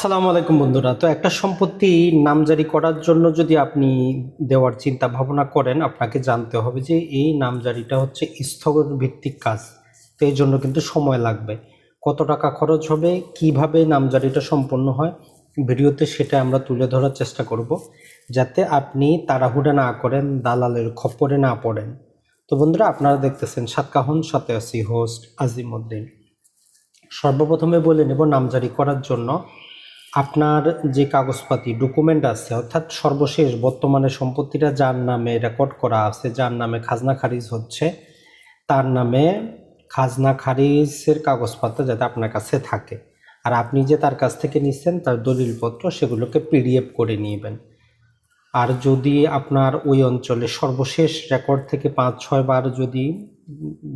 সালাম আলাইকুম বন্ধুরা। তো একটা সম্পত্তি নামজারি করার জন্য যদি আপনি দেওয়ার চিন্তা ভাবনা করেন, আপনাকে জানতে হবে যে এই নামজারিটা হচ্ছে স্থগন ভিত্তিক কাজ। তো এই জন্য কিন্তু সময় লাগবে। কত টাকা খরচ হবে, কীভাবে নামজারিটা সম্পন্ন হয়, ভিডিওতে সেটা আমরা তুলে ধরার চেষ্টা করব, যাতে আপনি তাড়াহুড়া না করেন, দালালের খপ্পরে না পড়েন। তো বন্ধুরা, আপনারা দেখতেছেন সাতকাহন সাথে আছি হোস্ট আজিমউদ্দিন সর্বপ্রথমে বলে নেব, নামজারি করার জন্য আপনার যে কাগজপাতি ডকুমেন্ট আছে, অর্থাৎ সর্বশেষ বর্তমানে সম্পত্তিটা যার নামে রেকর্ড করা আছে, যার নামে খাজনা খারিজ হচ্ছে, তার নামে খাজনা খারিজের কাগজপত্র যাতে আপনার কাছে থাকে। আর আপনি যে তার কাছ থেকে নিচ্ছেন তার দলিলপত্র, সেগুলোকে পিডিএফ করে নিবেন। আর যদি আপনার ওই অঞ্চলে সর্বশেষ রেকর্ড থেকে পাঁচ ছয় বার যদি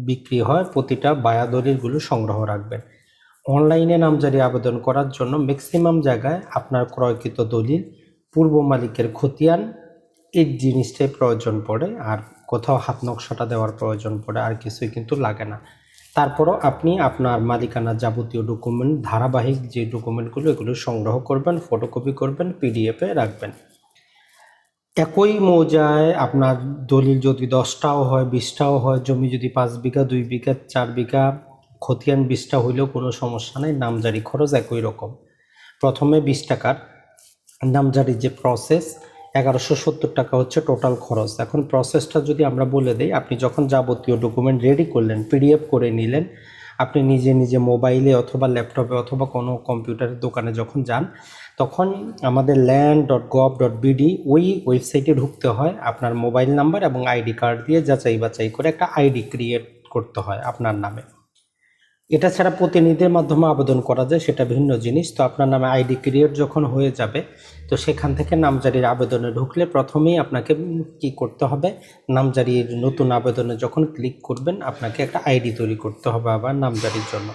বিক্রি হয়, প্রতিটা বায়া দলিলগুলো সংগ্রহ রাখবেন। অনলাইনে নামজারি আবেদন করার জন্য ম্যাক্সিমাম জায়গায় আপনার ক্রয়কৃত দলিল, পূর্ব মালিকের খতিয়ান, এই জিনিসটাই প্রয়োজন পড়ে আর কোথাও হাত নকশাটা দেওয়ার প্রয়োজন পড়ে, আর কিছুই কিন্তু লাগে না। তারপরও আপনি আপনার মালিকানা যাবতীয় ডকুমেন্ট ধারাবাহিক যে ডকুমেন্টগুলো এগুলো সংগ্রহ করবেন ফটোকপি করবেন পিডিএফে রাখবেন। একই মৌজায় আপনার দলিল যদি দশটাও হয়, বিশটাও হয়, জমি যদি পাঁচ বিঘা, দুই বিঘা, চার বিঘা খতিয়ান বিশটা হইলেও কোনো সমস্যা নেই, নামজারি খরচ একই রকম। প্রথমে বিশ টাকার নামজারির যে প্রসেস এগারোশো সত্তর টাকা হচ্ছে টোটাল খরচ। এখন প্রসেসটা যদি আমরা বলে দিই, আপনি যখন যাবতীয় ডকুমেন্ট রেডি করলেন পিডিএফ করে নিলেন, আপনি নিজে নিজে মোবাইলে অথবা ল্যাপটপে অথবা কোনো কম্পিউটারের দোকানে যখন যান, তখন আমাদের land dot gov dot BD ওই ওয়েবসাইটে ঢুকতে হয়, আপনার মোবাইল নাম্বার এবং আইডি কার্ড দিয়ে যাচাই বাছাই করে একটা আইডি ক্রিয়েট করতে হয় আপনার নামে। এটা ছাড়া প্রতিনিধির মাধ্যমে আবেদন করা যায়, সেটা ভিন্ন জিনিস। তো আপনার নামে আইডি ক্রিয়েট যখন হয়ে যাবে, তো সেখান থেকে নামজারির আবেদনে ঢুকলে প্রথমেই আপনাকে কি করতে হবে? নামজারির নতুন আবেদনে যখন ক্লিক করবেন, আপনাকে একটা আইডি তৈরি করতে হবে আবার নামজারির জন্য।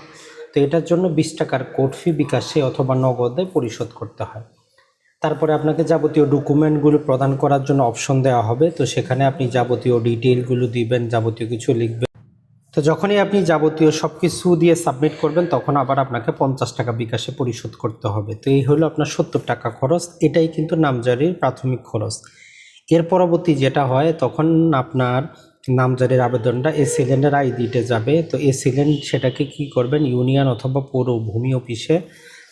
তো এটার জন্য বিশ টাকার কোড ফি বিকাশে অথবা নগদে পরিশোধ করতে হয়। তারপরে আপনাকে যাবতীয় ডকুমেন্টগুলো প্রদান করার জন্য অপশন দেওয়া হবে। তো সেখানে আপনি যাবতীয় ডিটেইলগুলো দিবেন, যাবতীয় কিছু লিখবেন। তো যখনই আপনি যাবতীয় সব কিছু দিয়ে সাবমিট করবেন, তখন আবার আপনাকে পঞ্চাশ টাকা বিকাশে পরিশোধ করতে হবে। তো এই হলো আপনার সত্তর টাকা খরচ। এটাই কিন্তু নামজারির প্রাথমিক খরচ। এর পরবর্তী যেটা হয়, তখন আপনার নামজারির আবেদনটা এ সিলেন্ডার আইডিতে যাবে। তো এ সিলেন্ড সেটাকে কি করবেন? ইউনিয়ন অথবা পৌর ভূমি অফিসে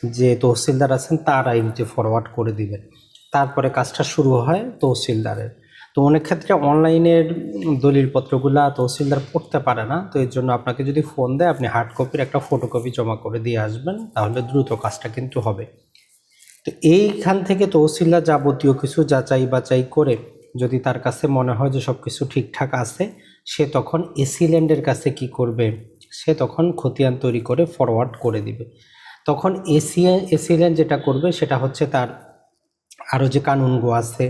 যে তহসিলদার আছেন, তার আইডিতে ফরওয়ার্ড করে দিবেন। তারপরে কাজটা শুরু হয় তহসিলদারের। তো অনেক ক্ষেত্রে অনলাইনের দলিলপত্রগুলা তহসিলদার পড়তে পারে না। তো এর জন্য আপনাকে যদি ফোন দেয়, আপনি হার্ড কপির একটা ফটোকপি জমা করে দিয়ে আসবেন, তাহলে দ্রুত কাজটা কিন্তু হবে। তো এইখান থেকে তহসিলদার যাবতীয় কিছু যাচাই বাছাই করে যদি তার কাছে মনে হয় যে সব কিছু ঠিকঠাক আছে, সে তখন এসিল্যান্ডের কাছে কি করবে, সে তখন খতিয়ান তৈরি করে ফরওয়ার্ড করে দিবে। তখন এসিয়া এসিল্যান্ড যেটা করবে, সেটা হচ্ছে তার আরও যে কানুনগো আছে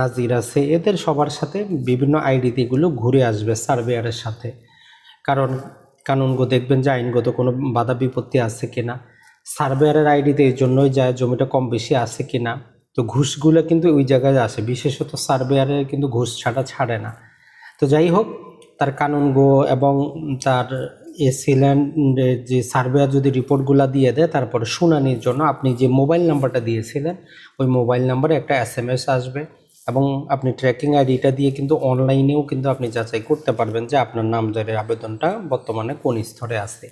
নাজির আছে, এদের সবার সাথে বিভিন্ন আইডিতেগুলো ঘুরে আসবে সার্ভেয়ারের সাথে। কারণ কানুনগো দেখবেন যে আইনগত কোনো বাধা বিপত্তি আছে কিনা। সার্ভেয়ারের আইডিতে এই জন্যই যায় জমিটা কম বেশি আছে কিনা। তো ঘুষগুলো কিন্তু ওই জায়গায় আসে, বিশেষত সার্ভেয়ারের কিন্তু ঘুষ ছাড়া ছাড়ে না। তো যাই হোক, তার কানুনগো এবং তার এ এসিল্যান্ডের যে সার্ভেয়ার যদি রিপোর্টগুলো দিয়ে দেয়, তারপরে শুনানির জন্য আপনি যে মোবাইল নাম্বারটা দিয়েছিলেন, ওই মোবাইল নাম্বারে একটা এস আসবে। এবং আপনি ট্র্যাকিং আইডিটা দিয়ে কিন্তু অনলাইনেও কিন্তু আপনি যাচাই করতে পারবেন যে আপনার নামজারির আবেদনটা বর্তমানে কোন স্তরে আছে।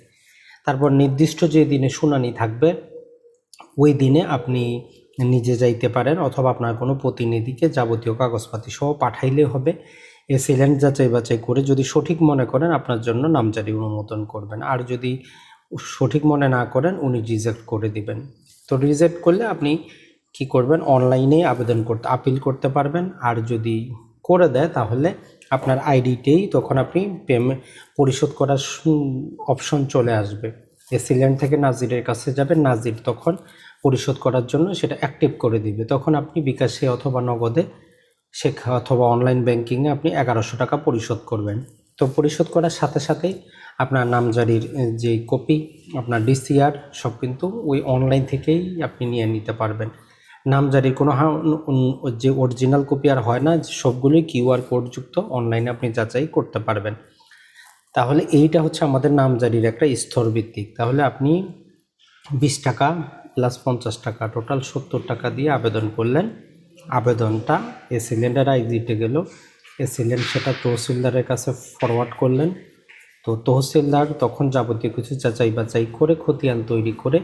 তারপর নির্দিষ্ট যে দিনে শুনানি থাকবে, ওই দিনে আপনি নিজে যাইতে পারেন অথবা আপনার কোনো প্রতিনিধিকে যাবতীয় কাগজপাতি সহ পাঠাইলে হবে। এ সিলেন্ড যাচাই বাছাই করে যদি সঠিক মনে করেন আপনার জন্য নামজারি অনুমোদন করবেন। আর যদি সঠিক মনে না করেন, উনি রিজেক্ট করে দিবেন। তো রিজেক্ট করলে আপনি কি করবেন? অনলাইনে আবেদন করতে আপিল করতে পারবেন। আর যদি করে দেয়, তাহলে আপনার আইডিতেই তখন আপনি পেমেন্ট পরিশোধ করার অপশন চলে আসবে। এসিল্যান্ড থেকে নাজিরের কাছে যাবেন, নাজির তখন পরিশোধ করার জন্য সেটা অ্যাক্টিভ করে দিবে। তখন আপনি বিকাশে অথবা নগদে শেখা অথবা অনলাইন ব্যাংকিংয়ে আপনি এগারোশো টাকা পরিশোধ করবেন। তো পরিশোধ করার সাথে সাথেই আপনার নামজারির যে কপি আপনার ডিসিআর সব কিন্তু ওই অনলাইন থেকেই আপনি নিয়ে নিতে পারবেন। নামজারির কোনো যে অরিজিনাল কপি আর হয় না সবগুলোই কিউআর কোডযুক্ত অনলাইনে আপনি যাচাই করতে পারবেন। তাহলে এইটা হচ্ছে আমাদের নামজারির একটা স্তর ভিত্তিক। তাহলে আপনি বিশ টাকা প্লাস পঞ্চাশ টাকা টোটাল সত্তর টাকা দিয়ে আবেদন করলেন। আবেদনটা এ সিলিন্ডার আইজিতে গেল। এ সিলিন্ডার সেটা তহসিলদারের কাছে ফরওয়ার্ড করলেন। তো তহসিলদার তখন যাবতীয় কিছু যাচাই বাছাই করে খতিয়ান তৈরি করে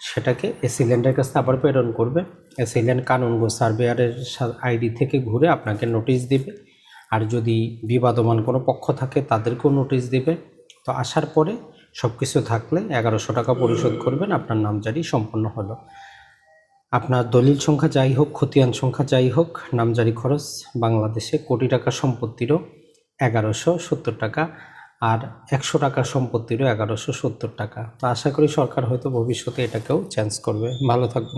সেটাকে এ সিলিন্ডারের কাছে আবার প্রেরণ করবে। এ সিলিন্ডার কানুনগো সার্ভেয়ারের আইডি থেকে ঘুরে আপনাকে নোটিশ দিবে। আর যদি বিবাদমান কোনো পক্ষ থাকে, তাদেরকেও নোটিশ দিবে। তো আসার পরে সব কিছু থাকলে এগারোশো টাকা পরিশোধ করবেন, আপনার নামজারি সম্পন্ন হলো। আপনার দলিল সংখ্যা যাই হোক, খতিয়ান সংখ্যা যাই হোক নামজারি খরচ, বাংলাদেশে কোটি টাকা সম্পত্তিরও এগারোশো সত্তর টাকা আর একশো টাকার সম্পত্তিরও এগারোশো সত্তর টাকা। তো আশা করি সরকার হয়তো ভবিষ্যতে এটাকেও চেঞ্জ করবে। ভালো থাকবে